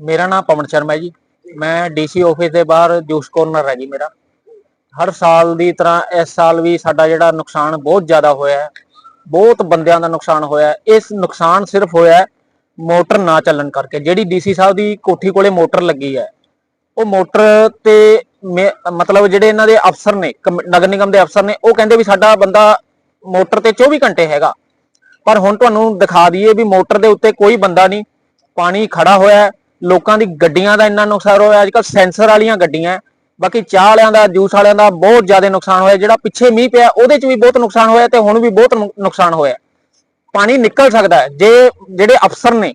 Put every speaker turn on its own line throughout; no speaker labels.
ਮੇਰਾ ਨਾਮ ਪਵਨ ਸ਼ਰਮਾ ਹੈ ਜੀ। ਮੈਂ ਡੀਸੀ ਆਫਿਸ ਦੇ ਬਾਹਰ ਜੂਸ ਕੋਰਨਰ ਹੈ ਜੀ ਮੇਰਾ। ਹਰ ਸਾਲ ਦੀ ਤਰ੍ਹਾਂ ਇਸ ਸਾਲ ਵੀ ਸਾਡਾ ਜਿਹੜਾ ਨੁਕਸਾਨ ਬਹੁਤ ਜ਼ਿਆਦਾ ਹੋਇਆ ਹੈ। ਬਹੁਤ ਬੰਦਿਆਂ ਦਾ ਨੁਕਸਾਨ ਹੋਇਆ ਇਸ ਨੁਕਸਾਨ ਸਿਰਫ ਹੋਇਆ ਮੋਟਰ ਨਾ ਚੱਲਣ ਕਰਕੇ। ਜਿਹੜੀ ਡੀਸੀ ਸਾਹਿਬ ਦੀ ਕੋਠੀ ਕੋਲੇ ਮੋਟਰ ਲੱਗੀ ਹੈ, ਉਹ ਮੋਟਰ ਤੇ ਮੇ- ਮਤਲਬ ਜਿਹੜੇ ਇਹਨਾਂ ਦੇ ਅਫਸਰ ਨੇ, ਕਮ- ਨਗਰ ਨਿਗਮ ਦੇ ਅਫਸਰ ਨੇ, ਉਹ ਕਹਿੰਦੇ ਵੀ ਸਾਡਾ ਬੰਦਾ ਮੋਟਰ ਤੇ 24 ਘੰਟੇ ਹੈਗਾ। ਪਰ ਹੁਣ ਤੁਹਾਨੂੰ ਦਿਖਾ ਦਈਏ ਵੀ ਮੋਟਰ ਦੇ ਉੱਤੇ ਕੋਈ ਬੰਦਾ ਨਹੀਂ। ਪਾਣੀ ਖੜਾ ਹੋਇਆ ਲੋਕਾਂ ਦੀ ਗੱਡੀਆਂ ਦਾ ਇੰਨਾ ਨੁਕਸਾਨ ਹੋਇਆ, ਅੱਜ ਕੱਲ ਸੈਂਸਰ ਵਾਲੀਆਂ ਗੱਡੀਆਂ ਬਾਕੀ ਚਾਹ ਵਾਲਿਆਂ ਦਾ, ਜੂਸ ਵਾਲਿਆਂ ਦਾ ਬਹੁਤ ਜ਼ਿਆਦਾ ਨੁਕਸਾਨ ਹੋਇਆ, ਜਿਹੜਾ ਪਿੱਛੇ ਮੀਂਹ ਪਿਆ, ਉਹਦੇ 'ਚ ਵੀ ਬਹੁਤ ਨੁਕਸਾਨ ਹੋਇਆ ਤੇ ਹੁਣ ਵੀ ਬਹੁਤ ਨੁਕਸਾਨ ਹੋਇਆ। ਪਾਣੀ ਨਿਕਲ ਸਕਦਾ ਹੈ, ਜੇ ਜਿਹੜੇ ਅਫਸਰ ਨੇ,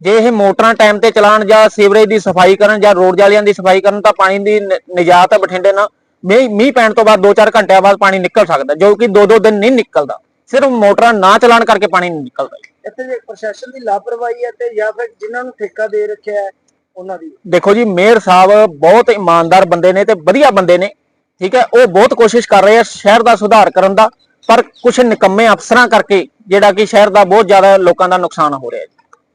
ਜੇ ਇਹ ਮੋਟਰਾਂ ਟਾਈਮ ਤੇ ਚਲਾਉਣ ਜਾਂ ਸੀਵਰੇਜ ਦੀ ਸਫ਼ਾਈ ਕਰਨ ਜਾਂ ਰੋਡ ਜਾਲੀਆਂ ਦੀ ਸਫ਼ਾਈ ਕਰਨ, ਤਾਂ ਪਾਣੀ ਦੀ ਨਿਜਾਤ ਹੈ ਬਠਿੰਡੇ ਨਾਲ। ਮੀਂਹ ਮੀਂਹ ਪੈਣ ਤੋਂ ਬਾਅਦ 2-4 ਘੰਟਿਆਂ ਬਾਅਦ ਪਾਣੀ ਨਿਕਲ ਸਕਦਾ, ਜੋ ਕਿ 2-2 ਦਿਨ ਨਹੀਂ ਨਿਕਲਦਾ। ਸਿਰਫ ਮੋਟਰਾਂ ਨਾ ਚਲਾਉਣ ਕਰਕੇ ਪਾਣੀ ਨਹੀਂ ਨਿਕਲਦਾ।
ਇੱਥੇ ਜੇ ਪ੍ਰਸ਼ਾਸਨ ਦੀ ਲਾਪਰਵਾਹੀ ਹੈ ਤੇ ਜਾਂ ਫਿਰ ਜਿਨ੍ਹਾਂ ਨੂੰ ਠੇਕਾ ਦੇ ਰੱਖਿਆ ਹੈ ਉਹਨਾਂ ਦੀ।
ਦੇਖੋ ਜੀ ਮੇਅਰ ਸਾਹਿਬ ਬਹੁਤ ਇਮਾਨਦਾਰ ਬੰਦੇ ਨੇ ਤੇ ਵਧੀਆ ਬੰਦੇ ਨੇ ਠੀਕ ਹੈ? ਉਹ ਬਹੁਤ ਕੋਸ਼ਿਸ਼ ਕਰ ਰਹੇ ਆ ਸ਼ਹਿਰ ਦਾ ਸੁਧਾਰ ਕਰਨ ਦਾ ਪਰ ਕੁਝ ਨਿਕੰਮੇ ਅਫਸਰਾਂ ਕਰਕੇ ਜਿਹੜਾ ਕਿ ਸ਼ਹਿਰ ਦਾ ਬਹੁਤ ਜ਼ਿਆਦਾ ਲੋਕਾਂ ਦਾ ਨੁਕਸਾਨ ਹੋ ਰਿਹਾ ਹੈ।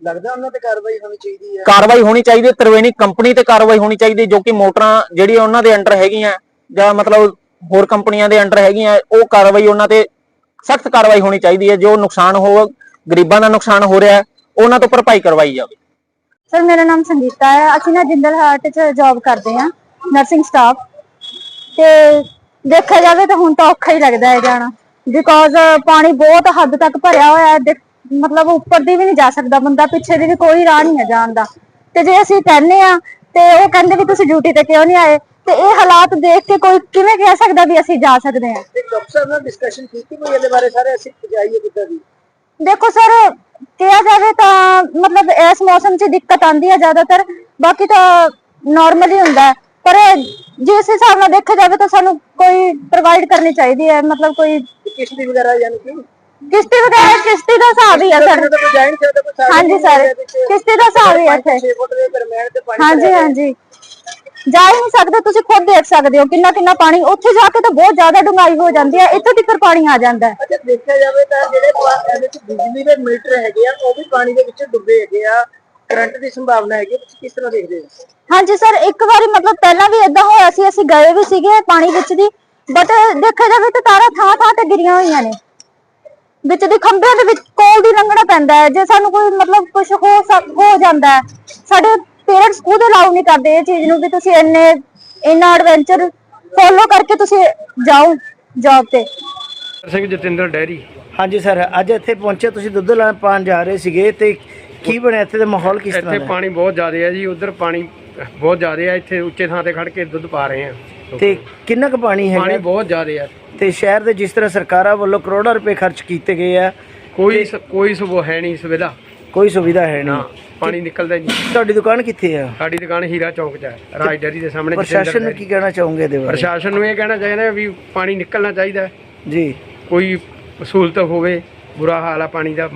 ਲੱਗਦਾ ਉਹਨਾਂ ਤੇ ਕਾਰਵਾਈ ਹੋਣੀ ਚਾਹੀਦੀ ਹੈ?
ਕਾਰਵਾਈ ਹੋਣੀ ਚਾਹੀਦੀ ਹੈ ਤ੍ਰਿਵੇਣੀ ਕੰਪਨੀ ਤੇ ਕਾਰਵਾਈ ਹੋਣੀ ਚਾਹੀਦੀ ਜੋ ਕਿ ਮੋਟਰਾਂ ਜਿਹੜੀਆਂ ਉਹਨਾਂ ਦੇ ਅੰਡਰ ਹੈਗੀਆਂ ਜਾਂ ਮਤਲਬ ਹੋਰ ਕੰਪਨੀਆਂ ਦੇ ਅੰਡਰ ਹੈਗੀਆਂ ਉਹ ਕਾਰਵਾਈ ਉਹਨਾਂ ਤੇ ਸਖਤ ਕਾਰਵਾਈ ਹੋਣੀ ਚਾਹੀਦੀ ਹੈ ਜੋ ਨੁਕਸਾਨ ਹੋ ਗਰੀਬਾਂ ਦਾ ਨੁਕਸਾਨ ਹੋ ਰਿਹਾ ਹੈ ਉਹਨਾਂ ਤੋਂ ਭਰਪਾਈ ਕਰਵਾਈ ਜਾਵੇ।
ਸਰ ਮੇਰਾ ਨਾਮ ਸੰਗੀਤਾ ਹੈ। ਅਸੀਂ ਨਾ ਜਿੰਦਲ ਹਾਰਟ 'ਚ ਜੌਬ ਕਰਦੇ ਹਾਂ ਨਰਸਿੰਗ ਸਟਾਫ ਤੇ ਦੇਖਿਆ ਜਾਵੇ ਤਾਂ ਹੁਣ ਤਾਂ ਔਖਾ ਹੀ ਲੱਗਦਾ ਹੈ ਜਾਣਾ। ਬਿਕੋਜ਼ ਪਾਣੀ ਬਹੁਤ ਹੱਦ ਤੱਕ ਭਰਿਆ ਹੋਇਆ ਹੈ। ਦੇਖ- ਮਤਲਬ ਉੱਪਰ ਦੀ ਵੀ ਨਹੀਂ ਜਾ ਸਕਦਾ ਬੰਦਾ ਪਿੱਛੇ ਦੀ ਵੀ ਕੋਈ ਰਾਹ ਨਹੀਂ ਹੈ ਜਾਣ ਦਾ। ਤੇ ਜੇ ਅਸੀਂ ਕਹਿੰਦੇ ਆ ਤੇ ਉਹ ਕਹਿੰਦੇ ਵੀ ਤੁਸੀਂ ਡਿਊਟੀ ਤੇ ਕਿਉਂ ਨਹੀਂ ਆਏ? ਤੇ ਇਹ ਹਾਲਾਤ ਦੇਖ ਕੇ ਕੋਈ ਕਿਵੇਂ ਕਹਿ ਸਕਦਾ ਵੀ ਅਸੀਂ ਜਾ ਸਕਦੇ ਹਾਂ?
ਤੇ ਡਾਕਟਰ ਸਾਹਿਬ ਨਾਲ ਡਿਸਕਸ਼ਨ ਕੀਤੀ ਕੋਈ ਇਹਦੇ ਬਾਰੇ? ਸਾਰੇ ਅਸੀਂ ਪਜਾਈਏ ਕਿੱਦਾਂ ਦੀ?
ਦੇਖੋ ਸਰ ਕਿਹਾ ਜਾਵੇ ਤਾਂ ਮਤਲਬ ਇਸ ਮੌਸਮ 'ਚ ਦਿੱਕਤ ਆਂਦੀ ਹੈ ਜ਼ਿਆਦਾਤਰ ਬਾਕੀ ਤਾਂ ਨਾਰਮਲ ਹੀ ਹੁੰਦਾ। ਹੈ ਪਰ ਜਿਸ ਹਿਸਾਬ ਨਾਲ ਦੇਖਿਆ ਜਾਵੇ ਤਾਂ ਸਾਨੂੰ ਕੋਈ ਪ੍ਰੋਵਾਈਡ ਕਰਨੀ ਚਾਹੀਦੀ ਹੈ ਮਤਲਬ ਕੋਈ
ਕਿਸ਼ਤੀ ਵਗੈਰਾ ਯਾਨੀ ਕਿ?
ਕਿਸ਼ਤੀ ਵਗੈਰਾ ਕਿਸ਼ਤੀ ਦਾ ਹਿਸਾਬ ਹੀ ਹੈ ਸਰ।
ਤਾਂ ਕੋਈ ਜਾਣ ਸਕਦਾ ਕੋਈ ਸਾਧਨ
ਹਾਂਜੀ ਸਰ। ਕਿਸ਼ਤੀ ਦਾ ਹਿਸਾਬ ਹੀ ਹੈ ਇੱਥੇ।
6 ਫੁੱਟ ਦੇ ਦਰਮਿਆਨ ਤੇ ਪਾਣੀ
ਹਾਂਜੀ ਹਾਂਜੀ। ਜਾ ਹੀ ਨਹੀਂ ਸਕਦੇ ਤੁਸੀਂ ਖੁਦ ਦੇਖ ਸਕਦੇ ਹੋ ਕਿੰਨਾ ਕਿੰਨਾ ਪਾਣੀ ਉੱਥੇ ਜਾ ਕੇ ਤਾਂ ਬਹੁਤ ਜ਼ਿਆਦਾ ਡੂੰਘਾਈ ਹੋ ਜਾਂਦੀ ਹੈ ਇੱਥੋਂ ਤੱਕ ਪਾਣੀ ਆ ਜਾਂਦਾ ਹੈ।
ਅੱਛਾ ਦੇਖਿਆ ਜਾਵੇ ਤਾਂ ਜਿਹੜੇ ਪਾ- ਇਹਦੇ ਵਿੱਚ ਬਿਜਲੀ ਦੇ ਮੀਟਰ ਹੈਗੇ ਆ ਉਹ ਵੀ ਪਾਣੀ ਦੇ ਵਿੱਚ ਡੁੱਬੇ ਹੈਗੇ ਆ। ਕਰੰਟ ਦੀ ਸੰਭਾਵਨਾ ਹੈਗੀ ਤੁਸੀਂ ਕਿਸ ਤਰ੍ਹਾਂ ਦੇਖਦੇ ਹੋ?
ਹਾਂਜੀ ਸਰ ਇੱਕ ਵਾਰੀ ਮਤਲਬ ਪਹਿਲਾਂ ਵੀ ਇਦਾਂ ਹੋਇਆ ਸੀ ਅਸੀਂ ਗਏ ਵੀ ਸੀਗੇ ਪਾਣੀ ਵਿੱਚ ਦੀ ਬਟ ਦੇਖਿਆ ਜਾਵੇ ਤਾਂ ਤਾਰਾਂ ਥਾਂ ਥਾਂ ਤੇ ਗਿਰੀਆਂ ਹੋਈਆਂ ਨੇ। ਵਿੱਚ ਦੀ ਖੰਭਿਆਂ ਦੇ ਵਿੱਚ ਕੋਲ ਦੀ ਲੰਘਣਾ ਪੈਂਦਾ ਹੈ ਜੇ ਸਾਨੂੰ ਕੋਈ ਮਤਲਬ ਕੁਝ ਹੋ ਸਕ- ਹੋ ਜਾਂਦਾ ਹੈ ਸਾਡੇ ਪੇਰੈਂਟਸ ਖੁਦ ਅਲਾਉ ਨਹੀਂ ਕਰਦੇ ਇਹ ਚੀਜ਼ ਨੂੰ ਵੀ ਤੁਸੀਂ ਇੰਨੇ ਇੰਨਾ ਐਡਵੈਂਚਰ ਫੋਲੋ ਕਰਕੇ ਤੁਸੀਂ ਜਾਓ ਜੌਬ ਤੇ।
ਸਿੰਘ ਜਤਿੰਦਰ ਡੈਰੀ।
ਹਾਂਜੀ ਸਰ ਅੱਜ ਇੱਥੇ ਪਹੁੰਚੇ ਤੁਸੀਂ ਦੁੱਧ ਲੈਣ ਪਾਣ ਜਾ ਰਹੇ ਸੀਗੇ ਤੇ ਕੀ ਬਣਿਆ ਇੱਥੇ ਦਾ ਮਾਹੌਲ ਕਿਸ ਤਰ੍ਹਾਂ
ਇੱਥੇ
ਦਾ?
ਪਾਣੀ ਬਹੁਤ ਜ਼ਿਆਦਾ ਹੈ ਜੀ ਉਧਰ ਪਾਣੀ ਬਹੁਤ ਜ਼ਿਆਦਾ ਹੈ ਇੱਥੇ ਉੱਚੇ ਥਾਂ ਤੇ ਖੜ ਕੇ ਦੁੱਧ ਪਾ ਰਹੇ ਆ
ਤੇ ਕਿੰਨਾ ਕੁ ਪਾਣੀ
ਪਾਣੀ
ਹੈਗਾ
ਬਹੁਤ ਜ਼ਿਆਦਾ ਹੈ।
ਤੇ ਸ਼ਹਿਰ ਦੇ ਜਿਸ ਤਰ੍ਹਾਂ ਸਰਕਾਰਾਂ ਵੱਲੋਂ ਕਰੋੜਾਂ ਰੁਪਏ ਖਰਚ ਕੀਤੇ ਗਏ ਆ
ਕੋਈ ਕੋਈ ਸੁਵੋ ਹੈ ਨਹੀਂ ਸੁਵਿਧਾ
ਕੋਈ ਸੁਵਿਧਾ ਹੈ
ਨਾ
ਨਹੀਂ
ਪਾਣੀ ਨਿਕਲਦਾ ਨਹੀਂ
ਤੁਹਾਡੀ ਦੁਕਾਨ ਕਿੱਥੇ ਆ
ਸਾਡੀ ਦੁਕਾਨ ਹੀਰਾ ਚੌਂਕ 'ਚ ਹੈ ਰਾਜ ਡੈਰੀ ਦੇ ਸਾਹਮਣੇ
ਪ੍ਰਸ਼ਾਸਨ ਨੂੰ ਕੀ ਕਹਿਣਾ ਚਾਹੋਗੇ ਇਹਦੇ। ਬਾਰੇ
ਪ੍ਰਸ਼ਾਸਨ ਨੂੰ ਇਹ ਕਹਿਣਾ ਚਾਹੀਦਾ ਵੀ ਪਾਣੀ ਨਿਕਲਣਾ ਚਾਹੀਦਾ ਹੈ।
ਜੀ
ਕੋਈ ਸਹੂਲਤ ਹੋਵੇ ਬੁਰਾ ਹਾਲ ਆ ਪਾਣੀ ਦਾ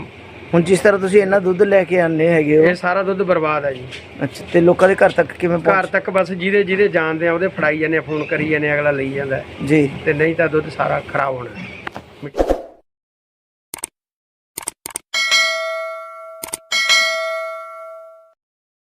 ਹੁਣ ਜਿਸ ਤਰ੍ਹਾਂ ਤੁਸੀਂ ਇੰਨਾ ਦੁੱਧ ਲੈ ਕੇ ਆਨੇ ਹੈਗੇ ਹੋ
ਇਹ ਸਾਰਾ ਦੁੱਧ ਬਰਬਾਦ ਹੈ ਜੀ
ਅੱਛਾ ਤੇ ਲੋਕਾਂ ਦੇ ਘਰ ਤੱਕ ਕਿਵੇਂ
ਘਰ
ਪਹੁੰਚ
ਤੱਕ ਬਸ ਜਿਹਦੇ ਜਿਹਦੇ ਜਾਣਦੇ ਆ ਉਹਦੇ ਫੜਾਈ ਜਾਂਦੇ ਆ, ਫੋਨ ਕਰੀ ਜਾਂਦੇ ਆ, ਅਗਲਾ ਲਈ ਜਾਂਦਾ ਹੈ।
ਜੀ
ਤੇ ਨਹੀਂ ਤਾਂ ਦੁੱਧ ਸਾਰਾ ਖਰਾਬ ਹੋਣਾ ਹੈ।